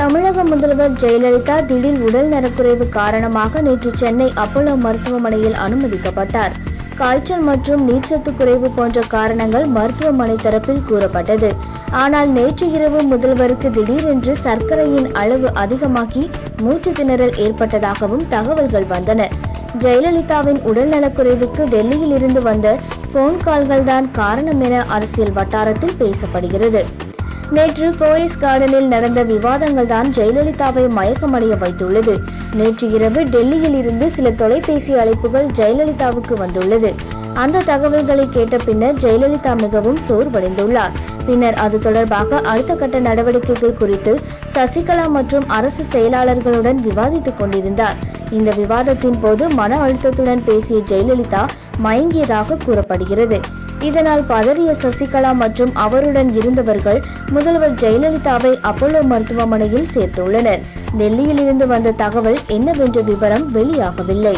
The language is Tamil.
தமிழக முதல்வர் ஜெயலலிதா திடீர் உடல் நலக்குறைவு காரணமாக நேற்று சென்னை அப்போலோ மருத்துவமனையில் அனுமதிக்கப்பட்டார். காய்ச்சல் மற்றும் நீர்ச்சத்து குறைவு போன்ற காரணங்கள் மருத்துவமனை தரப்பில் கூறப்பட்டது. ஆனால் நேற்று இரவு முதல்வருக்கு திடீரென்று சர்க்கரையின் அளவு அதிகமாகி மூச்சு திணறல் ஏற்பட்டதாகவும் தகவல்கள் வந்தன. ஜெயலலிதாவின் உடல் நலக்குறைவுக்கு டெல்லியில் இருந்து வந்த போன் கால்கள்தான் காரணம் என அரசியல் வட்டாரத்தில் பேசப்படுகிறது. நேற்று போயஸ் கார்டனில் நடந்த விவாதங்கள் தான் ஜெயலலிதாவை மயக்கமடைய வைத்துள்ளது. நேற்று இரவு டெல்லியில் இருந்து சில தொலைபேசி அழைப்புகள் ஜெயலலிதாவுக்கு வந்துள்ளது. அந்த தகவல்களை கேட்ட பின்னர் ஜெயலலிதா மிகவும் சோர்வடைந்துள்ளார். பின்னர் அது தொடர்பாக அடுத்த கட்ட நடவடிக்கைகள் குறித்து சசிகலா மற்றும் அரசு செயலாளர்களுடன் விவாதித்துக் கொண்டிருந்தார். இந்த விவாதத்தின் போது மன அழுத்தத்துடன் பேசிய ஜெயலலிதா மயங்கியதாக கூறப்படுகிறது. இதனால் பதறிய சசிகலா மற்றும் அவருடன் இருந்தவர்கள் முதல்வர் ஜெயலலிதாவை அப்போலோ மருத்துவமனையில் சேர்த்துள்ளனர். டெல்லியில் இருந்து வந்த தகவல் என்னவென்ற விவரம் வெளியாகவில்லை.